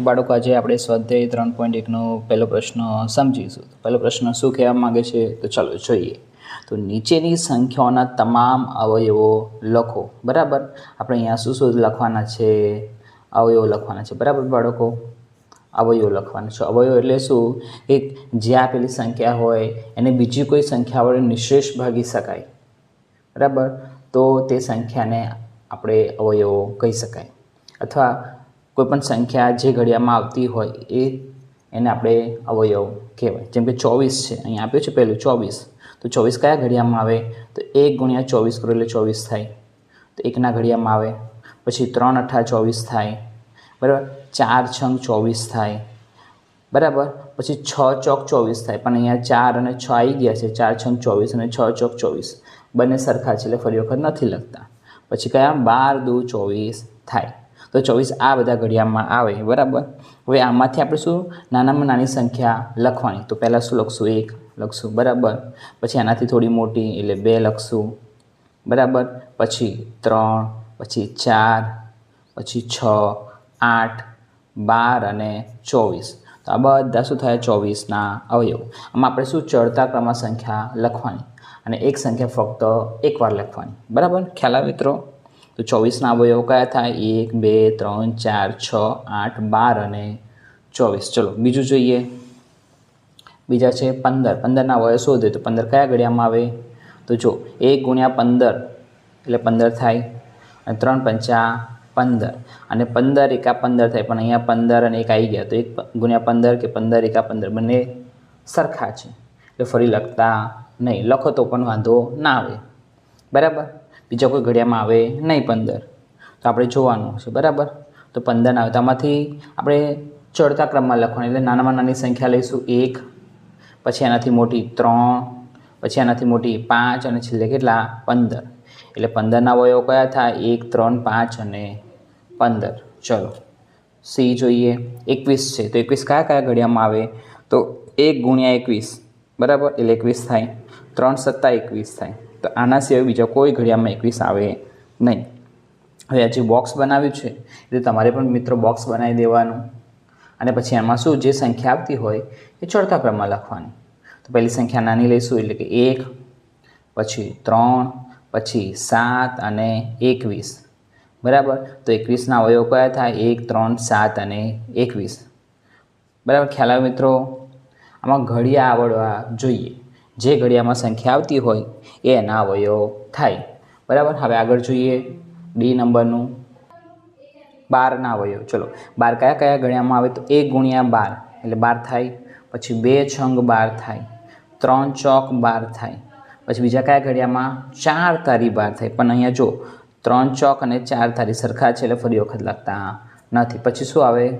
તો બાળકો, આજે આપણે સ્વાધ્યાય ત્રણ પોઈન્ટ એકનો પહેલો પ્રશ્ન સમજીશું. પહેલો પ્રશ્ન શું કહેવા માગે છે? તો ચાલો જોઈએ. તો નીચેની સંખ્યાઓના તમામ અવયવો લખો. બરાબર? આપણે અહીંયા શું શું લખવાના છે? અવયવો લખવાના છે. બરાબર બાળકો? અવયવો લખવાના છે. અવયવ એટલે શું? કે જે આપેલી સંખ્યા હોય, એને બીજી કોઈ સંખ્યા વડે નિશેષ ભાગી શકાય. બરાબર? તો તે સંખ્યાને આપણે અવયવો કહી શકાય. અથવા કોઈપણ સંખ્યા જે ઘડિયામાં આવતી હોય એ એને આપણે અવયવ કહેવાય. જેમ કે ચોવીસ છે, અહીંયા આપ્યું છે પહેલું, ચોવીસ. તો ચોવીસ કયા ઘડિયામાં આવે? તો એક ગુણ્યા ચોવીસ કરો એટલે ચોવીસ થાય. તો એકના ઘડિયામાં આવે. પછી ત્રણ અઠ્ઠા ચોવીસ થાય. બરાબર? ચાર છંગ ચોવીસ થાય. બરાબર? પછી છ ચોક ચોવીસ થાય. પણ અહીંયા ચાર અને છ આવી ગયા છે. ચાર છંગ ચોવીસ અને છ ચોક ચોવીસ. બંને સરખા છે એટલે ફરી વખત નથી લખતા. પછી કયા? બાર દુ ચોવીસ થાય. તો ચોવીસ આ બધા ઘડિયાળમાં આવે, બરાબર? હવે આમાંથી આપણે શું? નાનામાં નાની સંખ્યા લખવાની. તો પહેલાં શું લખશું? એક લખશું, બરાબર? પછી આનાથી થોડી મોટી, એટલે બે લખશું, બરાબર? પછી ત્રણ, પછી ચાર, પછી છ, આઠ, બાર અને ચોવીસ. તો આ બધા શું થયા? ચોવીસના અવયવ. આમાં આપણે શું? ચડતા ક્રમમાં સંખ્યા લખવાની. અને એક સંખ્યા ફક્ત એકવાર લખવાની. બરાબર? ખ્યાલ આવે મિત્રો? તો ચોવીસના અવયવો કયા થાય? એક, બે, ત્રણ, ચાર, છ, આઠ, બાર અને ચોવીસ. ચલો, બીજું જોઈએ. બીજા છે પંદર. પંદરના અવયવ શોધે તો પંદર કયા ઘડિયામાં આવે? તો જો, એક ગુણ્યા પંદર એટલે પંદર થાય. અને ત્રણ પંચા પંદર. અને પંદર એકા પંદર થાય, પણ અહીંયા પંદર અને એક આવી ગયા. તો એક ગુણ્યા પંદર કે પંદર એકા પંદર બંને સરખા છે. એટલે ફરી લખતા નહીં. લખો તો પણ વાંધો ના આવે. બરાબર? બીજા કોઈ ઘડિયામાં આવે નહીં પંદર. તો આપણે જોવાનું છે, બરાબર? તો પંદર આવે. તો આમાંથી આપણે ચડતા ક્રમમાં લખવાનું, એટલે નાનામાં નાની સંખ્યા લઈશું એક, પછી એનાથી મોટી ત્રણ, પછી એનાથી મોટી પાંચ અને છેલ્લે કેટલા? પંદર. એટલે પંદરના અવયવો કયા થાય? એક, ત્રણ, પાંચ અને પંદર. ચલો, સી જોઈએ. એકવીસ છે. તો એકવીસ કયા કયા ઘડિયામાં આવે? તો એક ગુણ્યા એકવીસ, બરાબર? એટલે એકવીસ થાય. ત્રણ સત્તા એકવીસ થાય. તો આના સિવાય બીજા કોઈ ઘડિયાળમાં એકવીસ આવે નહીં. હવે આ જે બોક્સ બનાવ્યું છે એટલે તમારે પણ મિત્રો બોક્સ બનાવી દેવાનું. અને પછી એમાં શું, જે સંખ્યા આવતી હોય, એ ચડતા ક્રમમાં લખવાની. તો પહેલી સંખ્યા નાની લઈશું, એટલે કે એક, પછી ત્રણ, પછી સાત અને એકવીસ. બરાબર? તો એકવીસના અવયવ કયા થાય? એક, ત્રણ, સાત અને એકવીસ. બરાબર? ખ્યાલ આવે મિત્રો? આમાં ઘડિયા આવડવા જોઈએ. જે ઘડિયામાં સંખ્યા આવતી હોય એ એના અવયવો થાય. બરાબર? હવે આગળ જોઈએ. ડી નંબરનું. બારના અવયવ ચલો, બાર કયા કયા ઘડિયામાં આવે તો એક ગુણ્યા બાર, એટલે બાર થાય. પછી બે છંગ બાર થાય. ત્રણ ચોક બાર થાય. પછી બીજા કયા ઘડિયામાં ચાર તારી બાર થાય. પણ અહીંયા જો, ત્રણ ચોક અને ચાર તારી સરખા છે, એટલે ફરી વખત લખતા નથી. પછી શું આવે?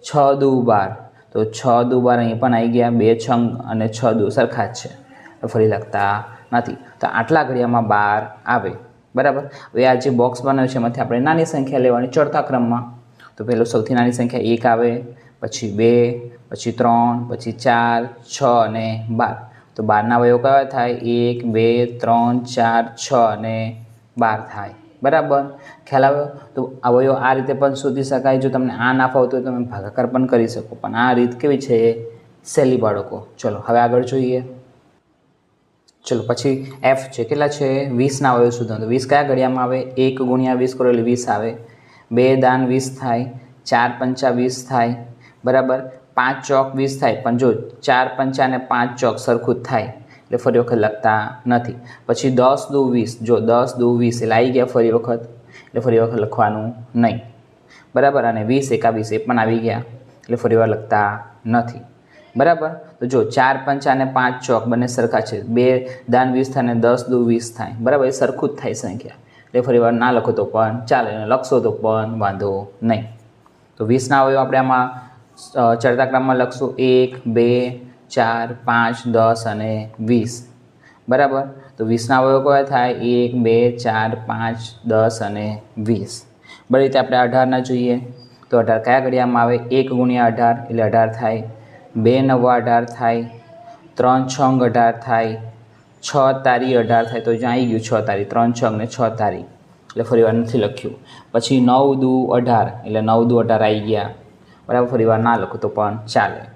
છ દુ બાર. તો છ દુ બાર અહીં પણ આવી ગયા, બે છંગ અને છ દુ સરખા જ છે. ફરી લખતા નથી. તો આટલા ઘડિયામાં બાર આવે. બરાબર? હવે આ જે બોક્સ બનાવ્યું છે, એમાંથી આપણે નાની સંખ્યા લેવાની ચડતા ક્રમમાં. તો પહેલું સૌથી નાની સંખ્યા એક આવે, પછી બે, પછી ત્રણ, પછી ચાર, છ અને બાર. તો બારના વયો કયા થાય? એક, બે, ત્રણ, ચાર, છ અને બાર થાય. બરાબર? ખ્યાલ આવ્યો? તો અવયવ આ રીતે પણ શોધી શકાય. જો તમને આ ના ફાવતું હોય તમે ભાગાકાર પણ કરી શકો. પણ આ રીત કેવી છે? સહેલી બાળકો. ચલો, હવે આગળ જોઈએ. ચલો, પછી એફ છે. કેટલા છે? વીસના અવયવ શોધવાનું તો વીસ કયા ઘડિયામાં આવે? એક ગુણ્યા વીસ કરો એટલે વીસ આવે. બે દાન વીસ થાય. ચાર પંચા વીસ થાય. બરાબર? પાંચ ચોક વીસ થાય. પણ જો ચાર પંચા અને પાંચ ચોક સરખું જ થાય. એટલે ફરી વખત લખતા નથી. પછી દસ દુ વીસ, જો દસ દુ વીસ એટલે આવી ગયા ફરી વખત, એટલે ફરી વખત લખવાનું નહીં. બરાબર? અને વીસ એકા વીસ એ પણ આવી ગયા, એટલે ફરી વાર લખતા નથી. બરાબર? તો જો ચાર પંચા અને પાંચ ચોક બંને સરખા છે. બે દાન વીસ થાય અને દસ દુ વીસ થાય. બરાબર? એ સરખું જ થાય સંખ્યા. એટલે ફરી વાર ના લખો તો પણ ચાલે લખશો તો પણ વાંધો નહીં. તો વીસના અવયવ આપણે આમાં ચડતા ક્રમમાં લખશું. એક, બે ચાર, પાંચ, દસ અને વીસ. બરાબર? તો વીસના અવયવ કયા થાય? એક, બે, ચાર, પાંચ, દસ અને વીસ. બધી રીતે આપણે અઢારના જોઈએ. તો અઢાર કયા ઘડિયામાં આવે? એક ગુણ્યા અઢાર એટલે અઢાર થાય. બે નવા અઢાર થાય. ત્રણ છંગ અઢાર થાય. છ તારી અઢાર થાય. તો જ્યાં આવી ગયું છ તારી. ત્રણ છંગ ને છ તારી. એટલે ફરીવાર નથી લખ્યું. પછી નવ દુ અઢાર. એટલે નવ દુ અઢાર આવી ગયા. બરાબર? ફરીવાર ના લખો તો પણ ચાલે.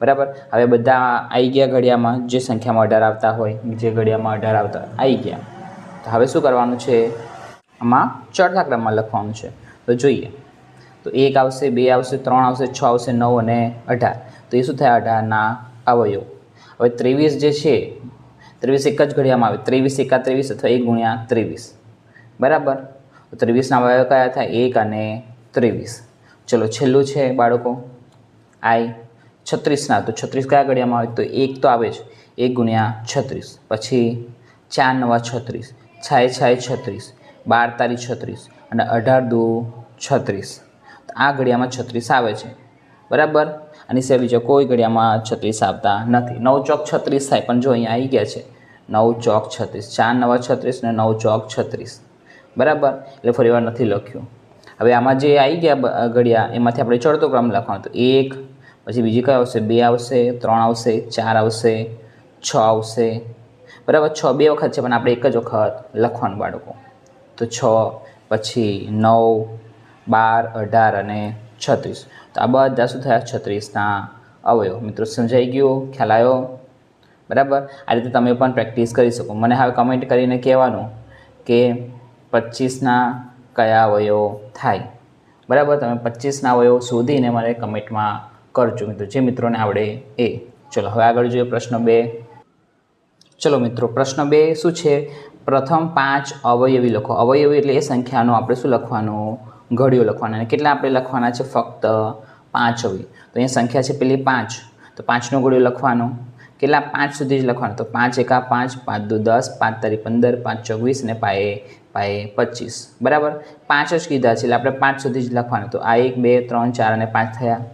બરાબર? હવે બધા આવી ગયા ઘડિયામાં, જે સંખ્યામાં અઢાર આવતા હોય, જે ઘડિયામાં અઢાર આવતા આવી ગયા. તો હવે શું કરવાનું છે? આમાં ચડતા ક્રમમાં લખવાનું છે. તો જોઈએ. તો એક આવશે, બે આવશે, ત્રણ આવશે, છ આવશે, નવ અને અઢાર. તો એ શું થાય? અઢારના અવયવ. હવે ત્રેવીસ જે છે, ત્રેવીસ એક જ ઘડિયામાં આવે. ત્રેવીસ એકા ત્રેવીસ અથવા એક ગુણ્યા ત્રેવીસ. બરાબર? ત્રેવીસના અવયવ કયા થાય? એક અને ત્રેવીસ. ચલો, છેલ્લું છે બાળકો. આઈ. છત્રીસના તો છત્રીસ કયા ઘડિયામાં આવે તો એક તો આવે જ એક ગુણ્યા છત્રીસ. પછી ચાર નવા છત્રીસ. છાય છાય છત્રીસ. બાર તારી છત્રીસ. અને અઢાર દો છત્રીસ. આ ઘડિયામાં છત્રીસ આવે છે. બરાબર? અને સિવાય બીજા કોઈ ઘડિયામાં છત્રીસ આવતા નથી. નવ ચોક છત્રીસ થાય, પણ જો અહીંયા આવી ગયા છે. નવ ચોક છત્રીસ. ચાર નવા છત્રીસ ને નવ ચોક છત્રીસ. બરાબર? એટલે ફરીવાર નથી લખ્યું. હવે આમાં જે આવી ગયા ઘડિયા એમાંથી આપણે ચડતો ક્રમ લખવાનો. તો એક પછી બીજી કઈ આવશે? બે આવશે, ત્રણ આવશે, ચાર આવશે, છ આવશે. બરાબર, છ બે વખત છે, પણ આપણે એક જ વખત લખવાનું બાળકો. તો છ, પછી નવ, બાર, અઢાર અને છત્રીસ. તો આ બધા શું થયા? છત્રીસના અવયવ. મિત્રો, સમજાઈ ગયો? ખ્યાલ આવ્યો? બરાબર? આ રીતે તમે પણ પ્રેક્ટિસ કરી શકો. મને હવે કમેન્ટ કરીને કહેવાનું કે પચીસના કયા અવયવ થાય? બરાબર? તમે પચીસના અવયવ શોધીને મને કમેન્ટમાં કરજો મિત્રો. જે મિત્રોને આવડે એ. ચલો, હવે આગળ જોઈએ પ્રશ્ન બે. ચલો મિત્રો, પ્રશ્ન બે શું છે? પ્રથમ પાંચ અવયવી લખો. અવયવી એટલે એ સંખ્યાનો આપણે શું લખવાનો? ઘડીઓ લખવાનો. અને કેટલા આપણે લખવાના છે? ફક્ત પાંચ અવયવ. તો અહીંયા સંખ્યા છે પેલી પાંચ. તો પાંચનો ઘડીઓ લખવાનો. કેટલા? પાંચ સુધી જ લખવાનો. તો પાંચ એકા પાંચ પાંચ દુ દસ, પાંચ તારીખ પંદર, પાંચ ચોવીસ અને પાયે પાયે પચીસ. બરાબર? પાંચ જ કીધા છે એટલે આપણે પાંચ સુધી જ લખવાનું. તો આ એક, બે, ત્રણ, ચાર અને પાંચ થયા.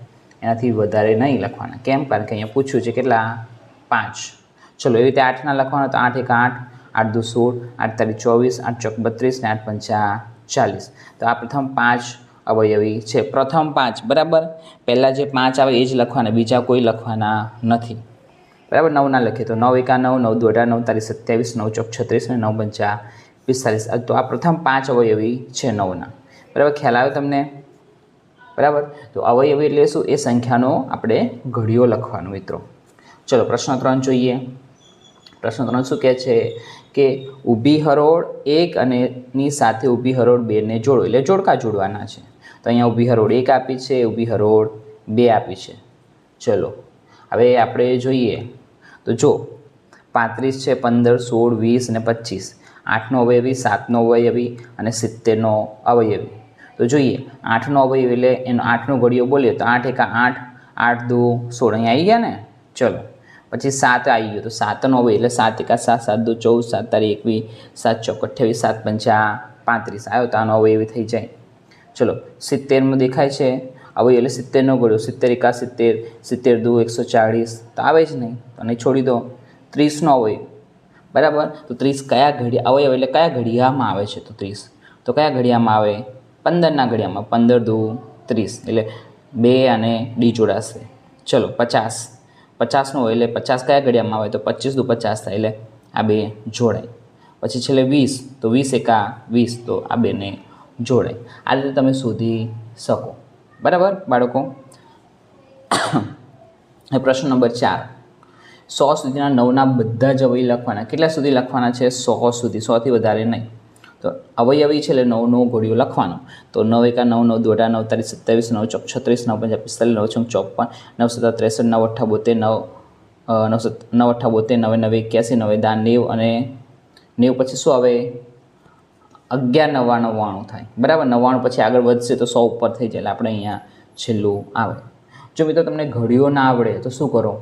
એનાથી વધારે નહીં લખવાના. કેમ? કારણ કે અહીંયા પૂછ્યું છે કેટલા? પાંચ. ચલો, એવી રીતે આઠના લખવાના તો આઠ એક આઠ આઠ દુ સોળ, આઠ તારીખ ચોવીસ, આઠ ચોક બત્રીસ ને આઠ પંચા ચાલીસ. તો આ પ્રથમ પાંચ અવયવી છે. પ્રથમ પાંચ, બરાબર? પહેલાં જે પાંચ આવે એ જ લખવાના, બીજા કોઈ લખવાના નથી. બરાબર? નવના લખીએ તો નવ એકા નવ નવ દુ અઢાર, નવ તારીખ સત્યાવીસ, નવ ચોક છત્રીસ ને નવ પંચા પિસ્તાલીસ. તો આ પ્રથમ પાંચ અવયવી છે નવના. બરાબર? ખ્યાલ આવે તમને? બરાબર? તો અવયવી એટલે શું? એ સંખ્યાનો આપણે ઘડીઓ લખવાનો મિત્રો. ચલો, પ્રશ્ન ત્રણ જોઈએ. પ્રશ્ન ત્રણ શું કહે છે? કે ઊભી હરોળ એક અને ની સાથે ઊભી હરોળ બેને જોડો. એટલે જોડકા જોડવાના છે. તો અહીંયા ઊભી હરોળ એક આપી છે, ઊભી હરોળ બે આપી છે. ચલો, હવે આપણે જોઈએ. તો જો, પાંત્રીસ છે, પંદર, સોળ, વીસ અને પચીસ. આઠનો અવયવી, સાતનો અવયવી અને સિત્તેરનો અવયવી. તો જોઈએ, આઠનો અવયવ એટલે એનો આઠનો ઘડિયો બોલીએ તો આઠ એકા આઠ આઠ દુ સોળ, અહીંયા આવી ગયા ને? ચલો, પછી સાત આવી ગયો તો સાતનો અવયવ એટલે સાત એકા સાત સાત દુ ચૌદ, સાત તારીખ એકવીસ, સાત ચોક અઠ્યાવીસ, સાત પંચા પાંત્રીસ, આવ્યો તો આનો અવયવ થઈ જાય. ચલો, સિત્તેરમાં દેખાય છે, અવયવ એટલે સિત્તેરનો ઘડ્યો, સિત્તેર એકા સિત્તેર સિત્તેર દુ એકસો ચાળીસ, તો આવે જ નહીં નહીં છોડી દો. ત્રીસનો અવયવ, બરાબર? તો ત્રીસ કયા ઘડિયા, અવયવ એટલે કયા ઘડિયામાં આવે છે તો ત્રીસ? તો કયા ઘડિયામાં આવે? પંદરના ઘડિયામાં પંદર, દો, ત્રીસ, એટલે બે અને ડી જોડાશે. ચલો, પચાસ. પચાસનો હોય એટલે પચાસ કયા ઘડિયામાં આવે? તો પચીસ દુ પચાસ થાય, એટલે આ બે જોડાય. પછી છેલ્લે વીસ, તો વીસ એકા વીસ, તો આ બેને જોડાય. આ રીતે તમે શોધી શકો. બરાબર, બાળકો? પ્રશ્ન નંબર ચાર. સો સુધીના નવના બધા જ અવયવી લખવાના. કેટલા સુધી લખવાના છે? સો સુધી, સોથી વધારે નહીં. તો અવયવી છે એટલે નવ ઘોડીઓ લખવાનો. તો નવ એકા નવ નવ દોઢા નવ તારીખ સત્યાવીસ, નવ ચોક છત્રીસ, નવ પંજા પિસ્તાલીસ, નવ છંગ ચોપન, નવ સત્તા ત્રેસઠ, નવ અઠ્ઠા બોતેર, નવ નવ સત નવ અઠ્ઠા બોતેર, નવે નવે એક્યાસી, નવે દા નેવ અને નેવ પછી શું આવે? અગિયાર નવા નવ્વાણું થાય. બરાબર? નવ્વાણું પછી આગળ વધશે તો સો ઉપર થઈ જાય. આપણે અહીંયા છેલ્લું આવે. જો મિત્રો તમને ઘડીઓ ના આવડે તો શું કરો?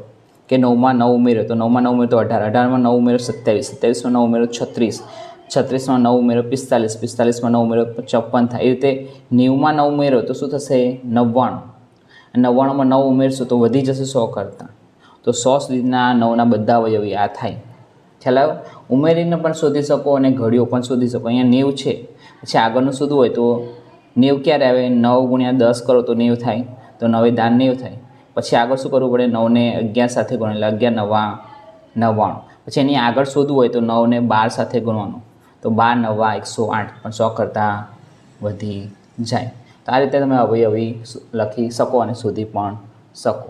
કે નવમાં નવ ઉમેર્યો તો નવમાં નવ ઉમેર્યો તો અઢાર. અઢારમાં નવ ઉમેર્યો સત્યાવીસ. સત્યાવીસમાં નવ ઉમેર્યો છત્રીસ. છત્રીસમાં નવ ઉમેરો પિસ્તાલીસ, પિસ્તાલીસમાં નવ ઉમેરો ચોપન થાય. એ રીતે નેવુંમાં નવ ઉમેરો તો શું થશે? નવ્વાણું. નવ્વાણુંમાં નવ ઉમેરશો તો વધી જશે સો કરતાં. તો સો સુધીના નવના બધા અવયવી આ થાય. ખ્યાલ આવ્યો? ઉમેરીને પણ શોધી શકો અને ઘડીઓ પણ શોધી શકો. અહીંયા નેવ છે. પછી આગળનું શોધવું હોય તો નેવ ક્યારે આવે? નવ ગુણ્યા દસ કરો તો નેવ થાય. તો નવે દાન નેવ થાય. પછી આગળ શું કરવું પડે? નવને અગિયાર સાથે ગણો એટલે અગિયાર નવા નવ્વાણું. પછી એની આગળ શોધવું હોય તો નવને બાર સાથે ગુણવાનું. તો બાર, નવા એકસો આઠ પણ સો કરતાં વધી જાય. તો આ રીતે તમે અવયવી લખી શકો અને શોધી પણ શકો.